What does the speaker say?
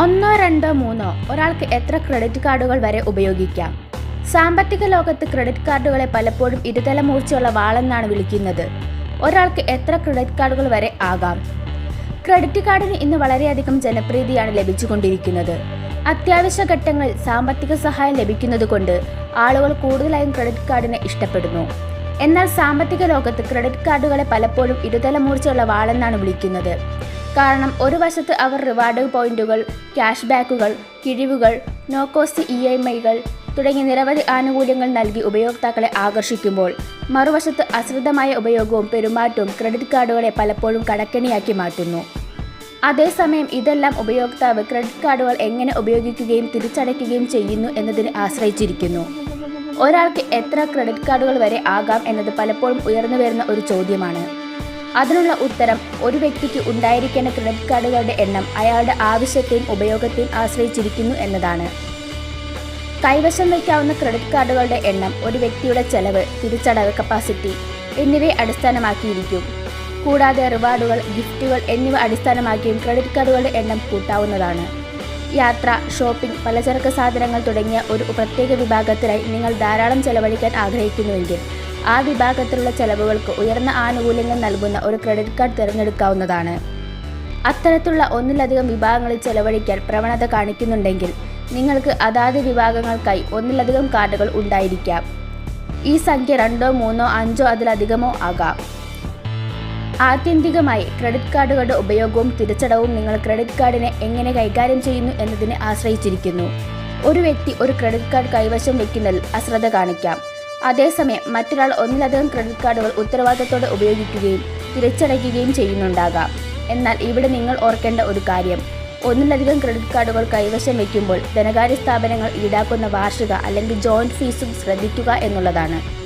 ഒന്നോ രണ്ടോ മൂന്നോ ഒരാൾക്ക് എത്ര ക്രെഡിറ്റ് കാർഡുകൾ വരെ ഉപയോഗിക്കാം? സാമ്പത്തിക ലോകത്ത് ക്രെഡിറ്റ് കാർഡുകളെ പലപ്പോഴും ഇരുതല മൂർച്ചയുള്ള വാളെന്നാണ് വിളിക്കുന്നത്. ഒരാൾക്ക് എത്ര ക്രെഡിറ്റ് കാർഡുകൾ വരെ ആകാം? ക്രെഡിറ്റ് കാർഡിന് ഇന്ന് വളരെയധികം ജനപ്രീതിയാണ് ലഭിച്ചുകൊണ്ടിരിക്കുന്നത്. അത്യാവശ്യ ഘട്ടങ്ങളിൽ സാമ്പത്തിക സഹായം ലഭിക്കുന്നതുകൊണ്ട് ആളുകൾ കൂടുതലായും ക്രെഡിറ്റ് കാർഡിനെ ഇഷ്ടപ്പെടുന്നു. എന്നാൽ സാമ്പത്തിക ലോകത്ത് ക്രെഡിറ്റ് കാർഡുകളെ പലപ്പോഴും ഇരുതല മൂർച്ചയുള്ള വാളെന്നാണ് വിളിക്കുന്നത്. കാരണം ഒരു വശത്ത് അവർ റിവാർഡ് പോയിന്റുകൾ ക്യാഷ് ബാക്കുകൾ കിഴിവുകൾ നോ കോസ്റ്റ് ഇ എം ഐകൾ തുടങ്ങിയ നിരവധി ആനുകൂല്യങ്ങൾ നൽകി ഉപയോക്താക്കളെ ആകർഷിക്കുമ്പോൾ മറുവശത്ത് അശ്രദ്ധമായ ഉപയോഗവും പെരുമാറ്റവും ക്രെഡിറ്റ് കാർഡുകളെ പലപ്പോഴും കടക്കണിയാക്കി മാറ്റുന്നു. അതേസമയം ഇതെല്ലാം ഉപയോക്താവ് ക്രെഡിറ്റ് കാർഡുകൾ എങ്ങനെ ഉപയോഗിക്കുകയും തിരിച്ചടയ്ക്കുകയും ചെയ്യുന്നു എന്നതിനെ ആശ്രയിച്ചിരിക്കുന്നു. ഒരാൾക്ക് എത്ര ക്രെഡിറ്റ് കാർഡുകൾ വരെ ആകാം എന്നത് പലപ്പോഴും ഉയർന്നു വരുന്ന ഒരു ചോദ്യമാണ്. അതിനുള്ള ഉത്തരം ഒരു വ്യക്തിക്ക് ഉണ്ടായിരിക്കേണ്ട ക്രെഡിറ്റ് കാർഡുകളുടെ എണ്ണം അയാളുടെ ആവശ്യത്തെയും ഉപയോഗത്തെയും ആശ്രയിച്ചിരിക്കുന്നു എന്നതാണ്. കൈവശം വയ്ക്കാവുന്ന ക്രെഡിറ്റ് കാർഡുകളുടെ എണ്ണം ഒരു വ്യക്തിയുടെ ചെലവ് തിരിച്ചടവ് കപ്പാസിറ്റി എന്നിവയെ അടിസ്ഥാനമാക്കിയിരിക്കും. കൂടാതെ റിവാർഡുകൾ ഗിഫ്റ്റുകൾ എന്നിവ അടിസ്ഥാനമാക്കിയും ക്രെഡിറ്റ് കാർഡുകളുടെ എണ്ണം കൂട്ടാവുന്നതാണ്. യാത്ര ഷോപ്പിംഗ് പലചരക്ക് സാധനങ്ങൾ തുടങ്ങിയ ഒരു പ്രത്യേക വിഭാഗത്തിനായി നിങ്ങൾ ധാരാളം ചെലവഴിക്കാൻ ആഗ്രഹിക്കുന്നുവെങ്കിൽ ആ വിഭാഗത്തിലുള്ള ചെലവുകൾക്ക് ഉയർന്ന ആനുകൂല്യങ്ങൾ നൽകുന്ന ഒരു ക്രെഡിറ്റ് കാർഡ് തിരഞ്ഞെടുക്കാവുന്നതാണ്. അത്തരത്തിലുള്ള ഒന്നിലധികം വിഭാഗങ്ങളിൽ ചെലവഴിക്കാൻ പ്രവണത കാണിക്കുന്നുണ്ടെങ്കിൽ നിങ്ങൾക്ക് അതാത് വിഭാഗങ്ങൾക്കായി ഒന്നിലധികം കാർഡുകൾ ഉണ്ടായിരിക്കാം. ഈ സംഖ്യ രണ്ടോ മൂന്നോ അഞ്ചോ അതിലധികമോ ആകാം. ആത്യന്തികമായി ക്രെഡിറ്റ് കാർഡുകളുടെ ഉപയോഗവും തിരിച്ചടവും നിങ്ങൾ ക്രെഡിറ്റ് കാർഡിനെ എങ്ങനെ കൈകാര്യം ചെയ്യുന്നു എന്നതിനെ ആശ്രയിച്ചിരിക്കുന്നു. ഒരു വ്യക്തി ഒരു ക്രെഡിറ്റ് കാർഡ് കൈവശം വയ്ക്കുന്നതിൽ അശ്രദ്ധ കാണിക്കാം. അതേസമയം മറ്റൊരാൾ ഒന്നിലധികം ക്രെഡിറ്റ് കാർഡുകൾ ഉത്തരവാദിത്തത്തോടെ ഉപയോഗിക്കുകയും തിരിച്ചടയ്ക്കുകയും ചെയ്യുന്നുണ്ടാകാം. എന്നാൽ ഇവിടെ നിങ്ങൾ ഓർക്കേണ്ട ഒരു കാര്യം. ഒന്നിലധികം ക്രെഡിറ്റ് കാർഡുകൾ കൈവശം വയ്ക്കുമ്പോൾ ധനകാര്യ സ്ഥാപനങ്ങൾ ഈടാക്കുന്ന വാർഷിക അല്ലെങ്കിൽ ജോയിന്റ് ഫീസും ശ്രദ്ധിക്കുക എന്നുള്ളതാണ്.